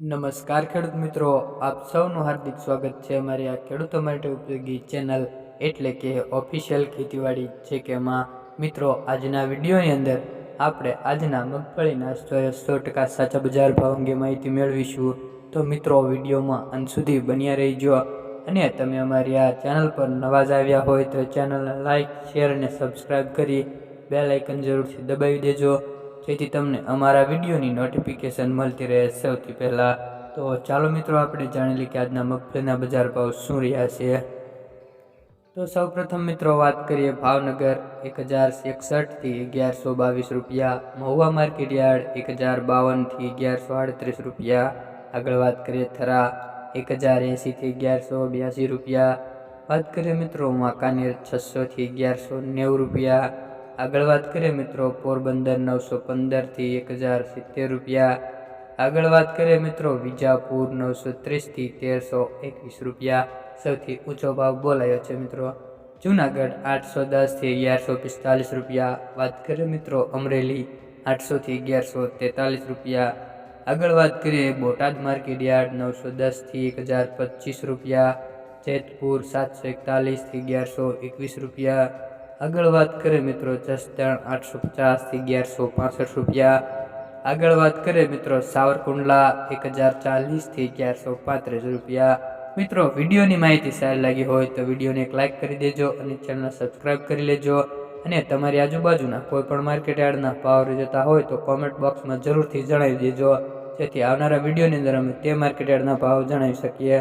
નમસ્કાર ખેડૂત મિત્રો, આપ સૌનું હાર્દિક સ્વાગત છે અમારી આ ખેડૂતો માટે ઉપયોગી ચેનલ એટલે કે ઓફિશિયલ ખેતીવાડી છે કે એમાં મિત્રો, આજના વિડીયોની અંદર આપણે આજના મગફળીના સો ટકા સાચા બજાર ભાવ અંગે માહિતી મેળવીશું. તો મિત્રો, વિડીયોમાં અંત સુધી બન્યા રહીજો અને તમે અમારી આ ચેનલ પર નવા જ આવ્યા હોય તો ચેનલને લાઇક શેર અને સબસ્ક્રાઈબ કરી બે લાઇકન જરૂરથી દબાવી દેજો. જેથી તમને અમારા વિડીયોની નોટિફિકેશન મળતી રહે સૌથી પહેલાં. તો ચાલો મિત્રો, આપણે જાણી લઈએ કે આજના મગફળીના બજાર ભાવ શું રહ્યા છે. તો સૌપ્રથમ મિત્રો, વાત કરીએ ભાવનગર, એક હજાર એકસઠથી અગિયારસો બાવીસ રૂપિયા. મહુવા માર્કેટ યાર્ડ, એક હજાર બાવનથી અગિયારસો આડત્રીસ રૂપિયા. આગળ વાત કરીએ થરા, એક હજાર એંસીથી અગિયારસો બ્યાસી રૂપિયા. વાત કરીએ મિત્રો વાંકાનેર છસોથી અગિયારસો નેવું રૂપિયા. આગળ વાત કરીએ મિત્રો, પોરબંદર નવસો પંદરથી એક હજાર સિત્તેર રૂપિયા. આગળ વાત કરીએ મિત્રો, વિજાપુર નવસો ત્રીસથી તેરસો એકવીસ રૂપિયા. સૌથી ઊંચો ભાવ બોલાયો છે મિત્રો. જુનાગઢ આઠસો દસથી અગિયારસો પિસ્તાલીસ રૂપિયા. વાત કરીએ મિત્રો, અમરેલી આઠસોથી અગિયારસો તેતાલીસ રૂપિયા. આગળ વાત કરીએ બોટાદ માર્કેટ યાર્ડ નવસો દસથી એક હજાર પચીસ રૂપિયા. જેતપુર સાતસો એકતાલીસથી અગિયારસો એકવીસ રૂપિયા. આગળ વાત કરીએ મિત્રો જસદણ આઠસો પચાસથી અગિયારસો પાસઠ રૂપિયા. આગળ વાત કરીએ મિત્રો સાવરકુંડલા એક હજાર ચાલીસથી અગિયારસો પાંત્રીસ રૂપિયા. મિત્રો વિડીયોની માહિતી સારી લાગી હોય તો વિડીયોને એક લાઇક કરી દેજો અને ચેનલ સબસ્ક્રાઈબ કરી લેજો. અને તમારી આજુબાજુના કોઈ પણ માર્કેટ યાર્ડના ભાવ જતા હોય તો કોમેન્ટ બોક્સમાં જરૂરથી જણાવી દેજો. જેથી આવનારા વિડીયોની અંદર અમે તે માર્કેટ યાર્ડના ભાવ જણાવી શકીએ.